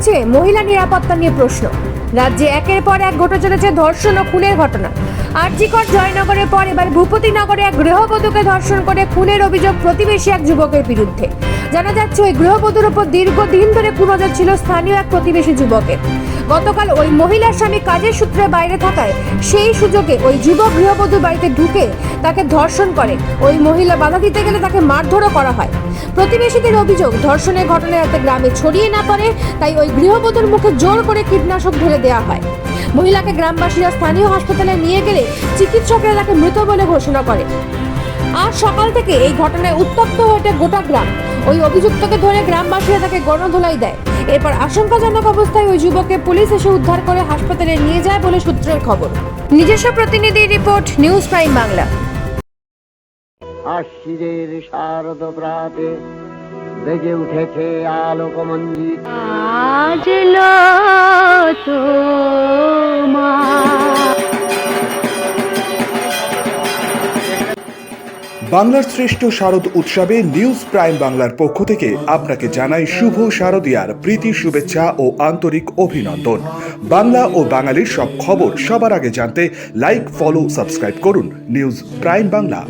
থাকছে মহিলা নিরাপত্তা নিয়ে প্রশ্ন। রাজ্যে একের পর এক ঘটে চলেছে ধর্ষণ ও খুনের ঘটনা। আরজিকর জয়নগরের পর এবার ভূপতিনগরে এক গৃহবধূকে ধর্ষণ করে খুনের অভিযোগ প্রতিবেশী এক যুবকের বিরুদ্ধে। জানা যাচ্ছে ওই গৃহবধূর উপর দীর্ঘদিন ধরে কুনজর ছিল স্থানীয় এক প্রতিবেশী যুবকের। গতকাল ওই মহিলার স্বামী কাজের সূত্রে বাইরে থাকায় সেই সুযোগে ওই যুবক গৃহবধূ বাড়িতে ঢুকে তাকে ধর্ষণ করে। ওই মহিলা বাধা দিতে গেলে তাকে মারধরও করা হয়। প্রতিবেশীদের অভিযোগ, ধর্ষণের ঘটনা যাতে গ্রামে ছড়িয়ে না পড়ে, তাই ওই গৃহবধূর মুখে জোর করে কীটনাশক ঢেলে দেওয়া হয়। মহিলাকে গ্রামবাসীরা স্থানীয় হাসপাতালে নিয়ে গেলে চিকিৎসকরা তাকে মৃত বলে ঘোষণা করে আজ সকাল থেকে এই ঘটনায় উত্তপ্ত হয়ে গোটা গ্রাম। ওই অভিযুক্তকে ধরে গ্রামবাসীরা তাকে গণধোলাই দেয়। এরপর আশঙ্কাজনক অবস্থায় ওই যুবককে পুলিশ এসে উদ্ধার করে হাসপাতালে নিয়ে যায় বলে সূত্রের খবর। নিজস্ব প্রতিনিধি রিপোর্ট নিউজ প্রাইম বাংলা। আশিদের শারদ প্রাতে বেজে উঠেছে আলোকমঞ্জিত। আজ বাংলার শ্রেষ্ঠ শারদ উৎসবে নিউজ প্রাইম বাংলার পক্ষ থেকে আপনাকে জানাই শুভ শারদিয়ার প্রীতি, শুভেচ্ছা ও আন্তরিক অভিনন্দন। বাংলা ও বাঙালির সব খবর সবার আগে জানতে লাইক, ফলো, সাবস্ক্রাইব করুন নিউজ প্রাইম বাংলা।